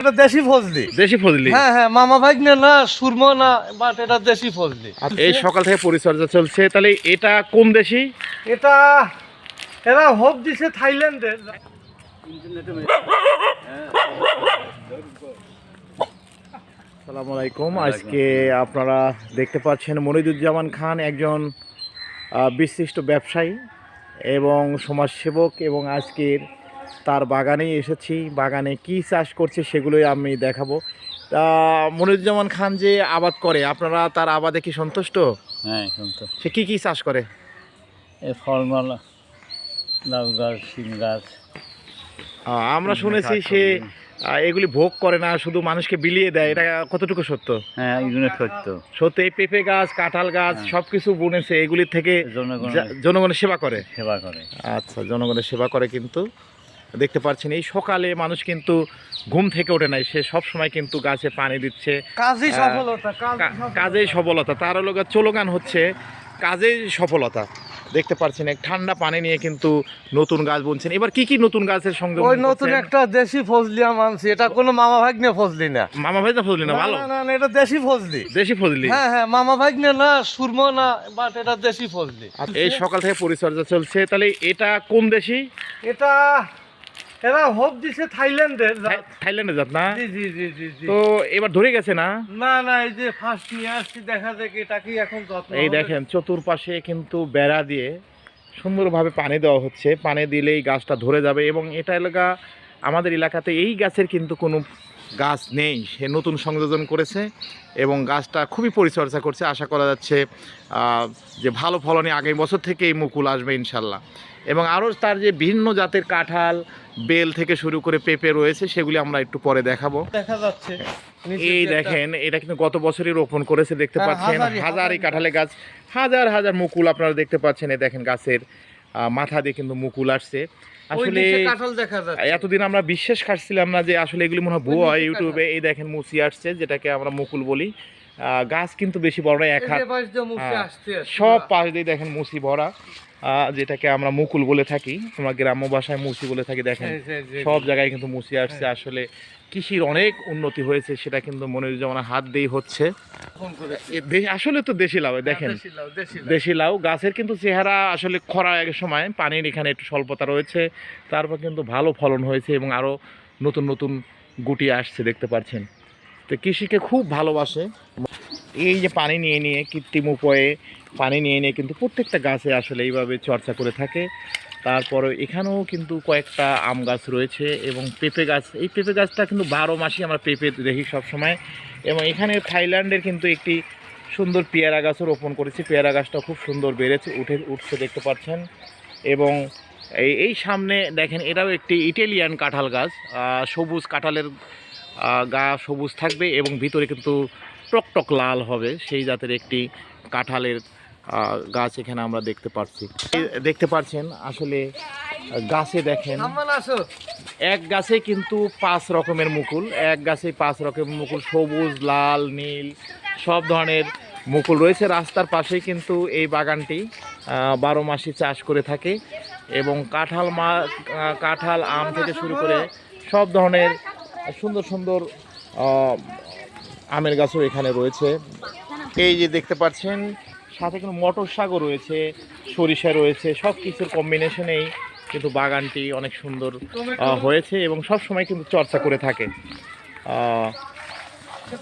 এটা দেশি ফজলি। দেশি ফজলি? হ্যাঁ হ্যাঁ মামা ভাগ্নে না সুরমা না বাট এটা দেশি ফজলি। আচ্ছা, এই সকাল থেকে পরিচর্যা চলছে তাহলে এটা কোন দেশি? এটা এরা হোপ দিছে থাইল্যান্ডের। আসসালামু আলাইকুম আজকে আপনারা দেখতে পাচ্ছেন মনিদুজ্জামান খান একজন বিশিষ্ট ব্যবসায়ী এবং সমাজসেবক এবং আজকের তার বাগানেই এসেছি বাগানে কি চাষ করছে সেগুলোই আমি দেখাবো। তা মনিরুজ্জামান খান যে আবাদ করে আপনারা তার আবাদে কি সন্তুষ্ট? হ্যাঁ তো সে কি কি চাষ করে? এই ফলমূল লাউ গাছ শিম গাছ। আমরা শুনেছি সে এগুলি ভোগ করে না শুধু মানুষকে বিলিয়ে দেয় এটা কতটুকু সত্য? হ্যাঁ এগুলো সত্য। সত্যি এই পেঁপে গাছ কাঁঠাল গাছ হ্যাঁ। সবকিছু বুনেছে এগুলির থেকে জনগণের সেবা করে। সেবা করে। আচ্ছা জনগণের সেবা করে কিন্তু। দেখতে পাচ্ছেন এই সকালে মানুষ কিন্তু ঘুম থেকে ওঠে নাই। সে সব সময় কিন্তু গাছে পানি দিচ্ছে। কাজই সফলতা কাজেই সফলতা। তার লোক চলগান হচ্ছে কাজেই সফলতা। দেখতে পাচ্ছেন এক ঠান্ডা পানি নিয়ে কিন্তু নতুন গাছ বুনছেন। এবার কি কি নতুন গাছের সঙ্গে ওই নতুন একটা দেশি ফজলি মানছি এটা কোনো মামা ভাগ্নে ফজলি না। মামা ভাই না ফজলি না ভালো? না, না, না, এটা দেশি ফজলি। দেশি ফজলি? হ্যাঁ হ্যাঁ মামা ভাগ্নে না সুরমা না বাট এটা দেশি ফজলি। আচ্ছা, এই সকাল থেকে পরিচর্যা চলছে। তাহলে এটা কোন দেশি? এটা এরা হোপ দিছে থাইল্যান্ডের থাইল্যান্ডের থাইল্যান্ডে যাত না? জি জি জি জি তো এবার ধরে গেছে না? না না এই যে ফার্স্ট নিয়ে আসছি দেখা যায় কি এখন যত্ন এই দেখেন চতুর্পাশে কিন্তু বেড়া দিয়ে সুন্দরভাবে পানি দেওয়া হচ্ছে। পানি দিলেই গাছটা ধরে যাবে এবং এটা এলাকা আমাদের এলাকাতে এই গাছের কিন্তু কোনো গাছ নেই সে নতুন সংযোজন করেছে এবং গাছটা খুবই পরিচর্যা করছে। আশা করা যাচ্ছে যে ভালো ফলনে আগামী বছর থেকে এই মুকুল আসবে ইনশাল্লাহ এবং আরও তার যে ভিন্ন জাতের কাঁঠাল বেল থেকে শুরু করে পেঁপে রয়েছে সেগুলি আমরা একটু পরে দেখাবো। দেখা যাচ্ছে। এই দেখেন এটা কিন্তু গত বছরই রোপণ করেছে দেখতে হ্যাঁ, পাচ্ছেন। হাজারি, হাজারি হাজারি কাঁঠালে গাছ হাজার হাজার মুকুল আপনারা দেখতে পাচ্ছেন। এই দেখেন গাছের মাথা দিয়ে কিন্তু মুকুল আসছে। আসলে কাঁঠাল দেখা যাচ্ছে। এতদিন আমরা বিশ্বাস খাটছিলাম না যে আসলে এগুলি মনে হয় ভুয়া ইউটিউবে এই দেখেন মুসি আসছে যেটাকে আমরা মুকুল বলি। গাছ কিন্তু বেশি বড় এক হাত। দিয়ে হ্যাঁ, সব পাশ দিয়ে দেখেন মুসি ভরা। যেটাকে আমরা মুকুল বলে থাকি আমরা গ্রাম্য ভাষায় মুসি বলে থাকি দেখেন। সব জায়গায় কিন্তু মুসি আসছে। আসলে কৃষির অনেক উন্নতি হয়েছে সেটা কিন্তু মনিরুজ্জামানের হাত দিয়েই হচ্ছে। আসলে তো দেশি লাউ দেখেন। দেশি লাউ, দেশি লাউ। গাছের কিন্তু চেহারা আসলে খরা এক সময় পানির এখানে একটু স্বল্পতা রয়েছে। তারপর কিন্তু ভালো ফলন হয়েছে এবং আরও নতুন নতুন গুটি আসছে দেখতে পাচ্ছেন। তো কৃষিকে খুব ভালোবাসে। এই যে পানি নিয়ে নিয়ে, কৃত্রিম উপায়ে পানি নিয়ে নিয়ে কিন্তু প্রত্যেকটা গাছে আসলে এইভাবে চর্চা করে থাকে। তারপরে এখানেও কিন্তু কয়েকটা আম গাছ রয়েছে এবং পেঁপে গাছ। এই পেঁপে গাছটা কিন্তু বারো মাসই আমরা পেঁপে দেখি সবসময় এবং এখানে থাইল্যান্ডের কিন্তু একটি সুন্দর পেয়ারা গাছও রোপণ করেছি। পেয়ারা গাছটা খুব সুন্দর বেড়েছে, উঠে, উঠছে দেখতে পাচ্ছেন। এবং এই এই সামনে দেখেন, এটাও একটি ইটালিয়ান কাঁঠাল গাছ। সবুজ কাঁঠালের গা সবুজ থাকবে এবং ভিতরে কিন্তু টকটক লাল হবে সেই জাতের একটি কাঁঠালের গাছ এখানে আমরা দেখতে পাচ্ছি দেখতে পাচ্ছেন আসলে গাছে দেখেন এক গাছে কিন্তু পাঁচ রকমের মুকুল এক গাছে পাঁচ রকমের মুকুল সবুজ লাল নীল সব ধরনের মুকুল রয়েছে। রাস্তার পাশেই কিন্তু এই বাগানটি বারো মাসই চাষ করে থাকে এবং কাঁঠাল মা কাঁঠাল আম থেকে শুরু করে সব ধরনের সুন্দর সুন্দর আমের গাছও এখানে রয়েছে। এই যে দেখতে পাচ্ছেন সাথে কিন্তু মটর শাকও রয়েছে সরিষা রয়েছে সব কিছুর কম্বিনেশনেই কিন্তু বাগানটি অনেক সুন্দর হয়েছে এবং সব সময় কিন্তু চর্চা করে থাকে।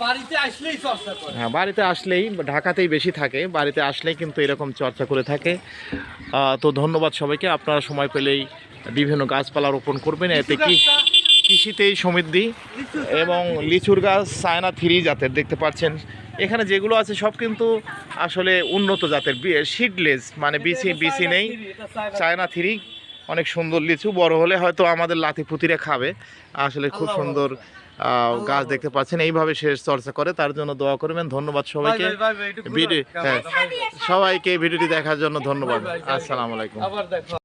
বাড়িতে আসলেই চর্চা করে। হ্যাঁ বাড়িতে আসলেই ঢাকাতেই বেশি থাকে বাড়িতে আসলেই কিন্তু এরকম চর্চা করে থাকে। তো ধন্যবাদ সবাইকে আপনারা সময় পেলেই বিভিন্ন গাছপালা রোপণ করবেন এতে কি কৃষিতেই সমৃদ্ধি এবং লিচুর গাছ চায়না থ্রি জাতের দেখতে পাচ্ছেন। এখানে যেগুলো আছে সব কিন্তু আসলে উন্নত জাতের সিডলেস মানে বিসি বিসি নেই। চায়না থ্রি অনেক সুন্দর লিচু বড় হলে হয়তো আমাদের লাতি পুতিরে খাবে। আসলে খুব সুন্দর গাছ দেখতে পাচ্ছেন। এইভাবে শেষ চর্চা করে তার জন্য দোয়া করবেন। ধন্যবাদ সবাইকে। ভিডিও হ্যাঁ সবাইকে ভিডিওটি দেখার জন্য ধন্যবাদ। আসসালামু আলাইকুম। আবার দেখো।